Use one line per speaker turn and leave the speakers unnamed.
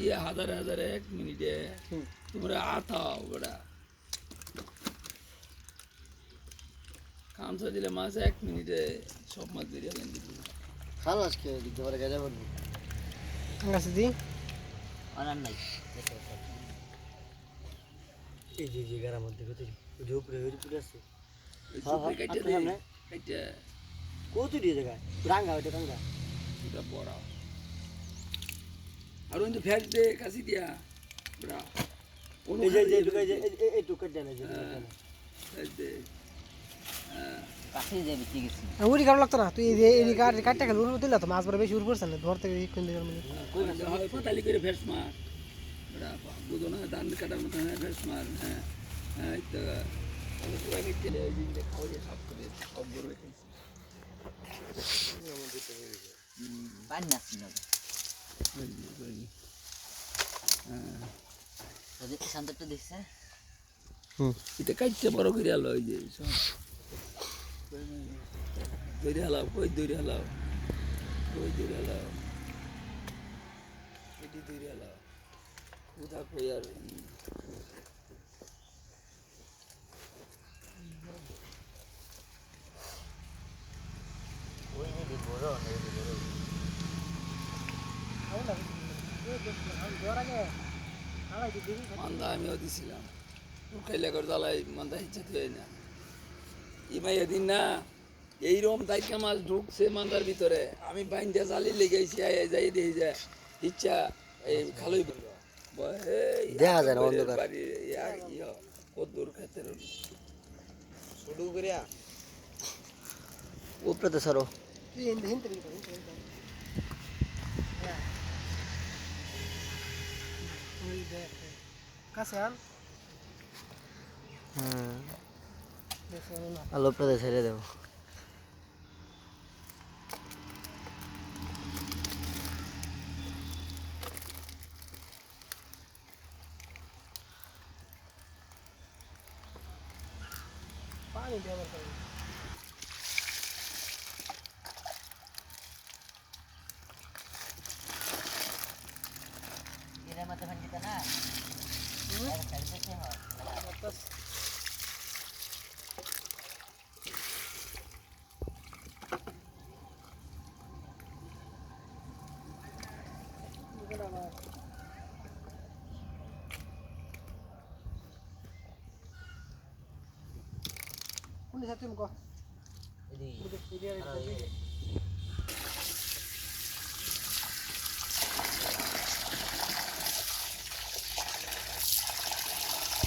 ইয়ে হাজারে হাজারে এক মিনিটে তোমরা আথাও বেড়া খামসা দিলে মাছ এক মিনিটে সব মাছ বেরিয়ে গেলেন দিবি
খালো আজকে দিতে পারে বলব
গাছে দি।
অনার নাই। এই যে যে গারার মধ্যে কত উপরে ওই আছে।
ওই
হ্যাঁ,
চুপড়ি
হ্যাঁ,
দে।
সামনে? কত দিয়ে জায়গায় রাঙ্গা ওইটা রাঙ্গা।
এটা বড়। আর ওই তো ফ্যাট দে কাশি দিয়া। বেড়া কোনো
এই যে
খালি
ঢুকাই যে এই- এই- এই টুকার যে
ফ্যাট দে।
কাছে যে বিচি গেছি
উড়ি কারও লাগতো না তুই এই এই কাট কাটটা গেল উড়ে তুইলা তো মাছ বড় বেশি উড় না ধরতে কোন মধ্যে
হয় পাতালি করে ফেস মার। বেড়া বুঝো না ধান কাটার মতো হ্যাঁ ফেস মার হ্যাঁ। হ্যাঁ এই তো সব করে সব এটা কাটতে বড় করে আলো ওই যে দৌড়ে হালাও কই দৌড়ে হালাও কই দৌড়ে হালাও এটি দৌড়ে হালাও কোথা কই আর মান্দা আমিও দিছিলাম। খাইলে করে জ্বালাই মান্দা ইচ্ছা তুই না। ইমাই এদিন না এইরকম দায়িত্ব মাছ ঢুকছে মান্দার ভিতরে। আমি বাইন্দা জালি লেগেছি যাই দিয়ে যায় ইচ্ছা এই খালই
দেখা যায় না অন্ধকার।
কদ্দুর ক্ষেত্রে
শুরু করিয়া। উপরে তো সরো।
তুই হিনতে হিনতে কাছে আন
হুম
দেখো না Ini satu muka.
Ini.
Ini. dia.